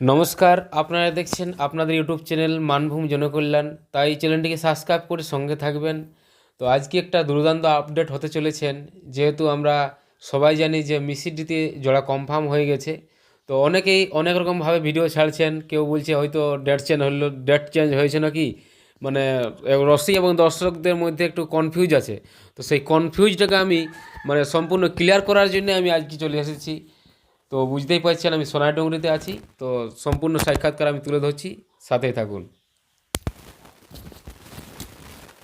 নমস্কার, আপনারা দেখছেন আপনাদের ইউটিউব চ্যানেল মানভূম জনকল্যাণ। তাই চ্যানেলটিকে সাবস্ক্রাইব করে সঙ্গে থাকবেন। তো আজকে একটা দুর্দান্ত আপডেট হতে চলেছেন। যেহেতু আমরা সবাই জানি যে মিসিডিতে জোড়া কনফার্ম হয়ে গেছে। তো অনেকেই অনেক রকমভাবে ভিডিও ছাড়ছেন। কেউ বলছে হয়তো ডেট চেঞ্জ হলো ডেট চেঞ্জ হয়েছে নাকি? মানে রসিক এবং দর্শকদের মধ্যে একটু কনফিউজ আছে। তো সেই কনফিউজটাকে আমি মানে সম্পূর্ণ ক্লিয়ার করার জন্য আমি আজকে চলে এসেছি। তো বুঝতেই পারছেন আমি সোনাডুঙ্গরিতে আছি। তো সম্পূর্ণ সাক্ষাৎকার আমি তুলে ধরছি। সাথেই থাকুন।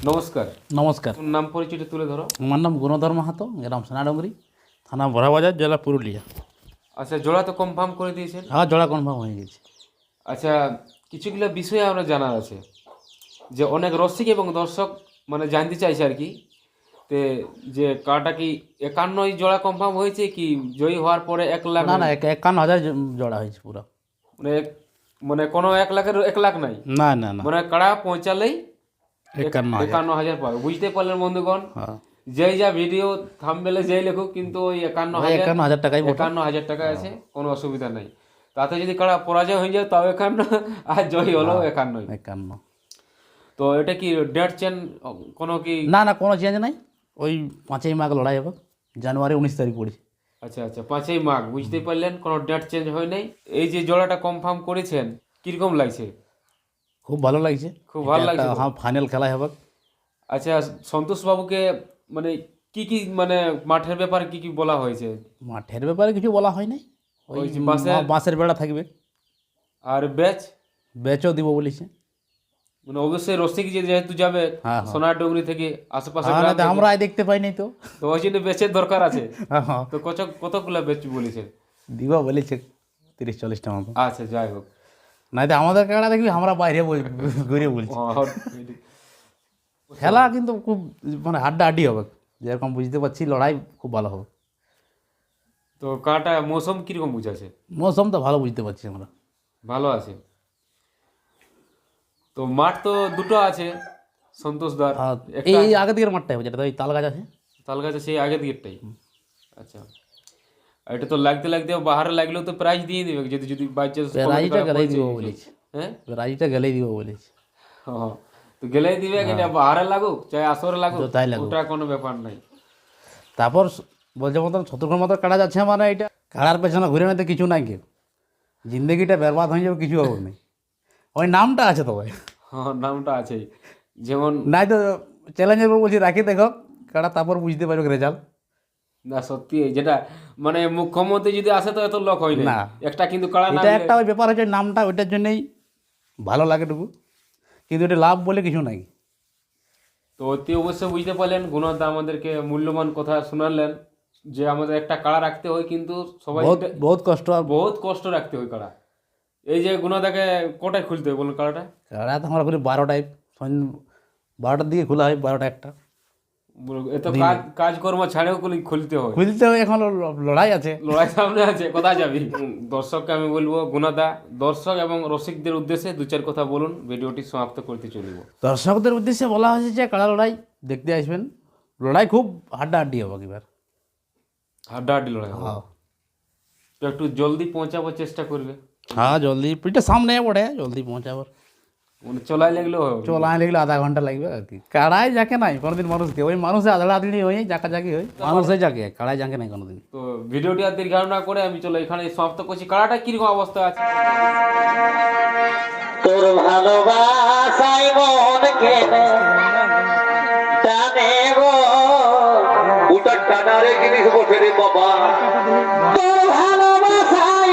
নমস্কার। নমস্কার। নাম পরিচয়টা তুলে ধরো? আমার নাম গুণধর মাহাতো গ্রাম সোনাডঙ্গরি থানা বড়াবাজার জেলা পুরুলিয়া। আচ্ছা জোড়া তো কনফার্ম করে দিয়েছেন? হ্যাঁ জোড়া কনফার্ম হয়ে গেছে। আচ্ছা কিছুগুলো বিষয়ে আমরা জানার আছে। যে অনেক রসিক এবং দর্শক মানে জানতে চাইছে আর কি তে যে কাটা কি একান্নই জোড়া কনফার্ম হয়েছে কি জয়ী হওয়ার পরে এক লাখ না না এক- একান্ন হাজার জোড়া হয়েছে পুরো। মানে মানে কোনো এক লাখের এক লাখ নাই? না না না। মানে কাড়া পৌঁছালেই একান্ন একান্ন হাজার পাবে। বুঝতে পারলেন বন্ধুগণ? হ্যাঁ। যেই যা ভিডিও থামবেলে যেই লেখুক কিন্তু ওই একান্ন হাজার একান্ন হাজার টাকাই। একান্ন হাজার টাকা আছে কোনো অসুবিধা নাই। তাতে যদি কারা পরাজয় হয়ে যায় তাও একান্ন আর জয় হলো একান্নই। একান্ন। তো এটা কি ডেট চেন কোনো কি না না কোনো চেঞ্জ নাই। ওই পাঁচই মাঘ লড়াই হবে জানুয়ারি উনিশ তারিখ পড়েছে। আচ্ছা আচ্ছা পাঁচই মাঘ বুঝতে পারলেন কোনো ডেট চেঞ্জ হয় নাই। এই যে জোড়াটা কনফার্ম করেছেন কীরকম লাগছে? খুব ভালো লাগছে। খুব ভালো লাগছে হ্যাঁ ফাইনাল খেলা হবে। আচ্ছা সন্তোষ বাবুকে মানে কি কি মানে মাঠের ব্যাপারে কি কি বলা হয়েছে? মাঠের ব্যাপারে কিছু বলা হয় নাই। ওই বাঁশের- বেড়া থাকবে। আর ব্যাচ? বেচও দিব বলেছে। মানে অবশ্যই রসিক যে যেহেতু যাবে হ্যাঁ, সোনার ডুগরি থেকে আশেপাশে হ্যাঁ, না আমরা দেখতে পাই নাই তো। তো ওই জন্য বেচের দরকার আছে। হ্যাঁ, হ্যাঁ। তো কত কতগুলা বেচ বলেছে? দিবা বলেছে তিরিশ চল্লিশটা মতো। আচ্ছা যাই হোক। তো আমাদের কাড়া দেখবি আমরা বাইরে ঘুরে বলছি। হ্যাঁ, খেলা কিন্তু খুব মানে হাড্ডা হাড্ডি হবে। যেরকম বুঝতে পারছি লড়াই খুব ভালো হবে। তো কাটা মৌসুম কীরকম বুঝাছে মৌসুম তো ভালো বুঝতে পারছি আমরা। ভালো আছে? তো মাঠ তো দুটো আছে সন্তোষ দ্বার এই আগে দিকের মাঠটা হবে যেটা ওই তাল গাছ আছে? তাল গাছ আছে সেই আগের দিকেরটাই। আচ্ছা। এটা তো লাগতে লাগতে বাহারে লাগলেও তো প্রাইজ দিয়ে দিবে যদি যদি বাই চান্স রাজিটা গেলেই দিব বলেছি। হ্যাঁ? রাজিটা গেলেই দিব বলেছি। হ্যাঁ, তো গেলেই দিবে এটা বাহারে লাগুক চাই আসরে লাগুক তাই লাগুক। ওটা কোনো ব্যাপার নাই। তারপর বলছে মতন শত্রুঘ্ন মতো কাটা যাচ্ছে মানে এটা। কাড়ার পেছনে ঘুরে নিতে কিছু নাই কেউ। জিন্দগিটা বেরবাদ হয়ে যাবে কিছু হবে নেই ওই নামটা আছে তবে হ্যাঁ নামটা আছে যেমন নাই তো চ্যালেঞ্জের উপর বলছি রাখি দেখো কারা তারপর বুঝতে পারবে রেজাল্ট। না সত্যি যেটা মানে মুখ্যমন্ত্রী যদি আসে তো এত লোক হয় না। একটা কিন্তু কাড়া নাম এটা একটা ওই ব্যাপার হচ্ছে নামটা ওইটার জন্যই ভালো লাগে টুকু। কিন্তু এটা লাভ বলে কিছু নাই। তো অতি অবশ্যই বুঝতে পারলেন গুণদা আমাদেরকে মূল্যবান কথা শোনালেন যে আমাদের একটা কাড়া রাখতে হয় কিন্তু সবাই বহুত কষ্ট। বহুত কষ্ট রাখতে হয় কাড়া। এই যে গুণদাকে কটায় খুলতে হবে বলুন কাড়াটা? কাড়া তো আমরা করি বারোটায়। বারোটার দিকে খোলা হয় বারোটা একটা। এত কাজ কাজকর্ম ছাড়েও খুলি- খুলতে হয় খুলতে হয় এখন লড়াই আছে। লড়াই সামনে আছে কোথায় যাবি? দর্শককে আমি বলব গুণাদা দর্শক এবং রসিকদের উদ্দেশ্যে দু চার কথা বলুন ভিডিওটি সমাপ্ত করতে চলিব। দর্শকদের উদ্দেশ্যে বলা হয়েছে যে কাড়া লড়াই দেখতে আসবেন। লড়াই খুব হাড্ডাহাড্ডি হবে এবার। হাড্ডাহাড্ডি লড়াই হবে। হ্যাঁ। একটু জলদি পৌঁছাবার চেষ্টা করবে। হ্যাঁ জলদি পিঠটা সামনে পড়ে জলদি পৌঁছাবার চলাই লাগলেও হবে চলায় লাগলে আধা ঘণ্টা লাগবে আর কি কাড়াই যাকে নাই কোনোদিন মানুষকে ওই মানুষে আদলা আদলি হয়ে জাকা জাকি হয় মানুষে যাকে কাড়াই যাকে নাই কোনোদিন তো ভিডিওটি আর দীর্ঘায়ু না করে আমি চলো এখানে সমাপ্ত করছি কাড়াটা কীরকম অবস্থা আছে তোর ভালোবাসাই মন কেনে টানে গো। উটার টানারে জিনিস বসে রে বাবা। তোর ভালোবাসাই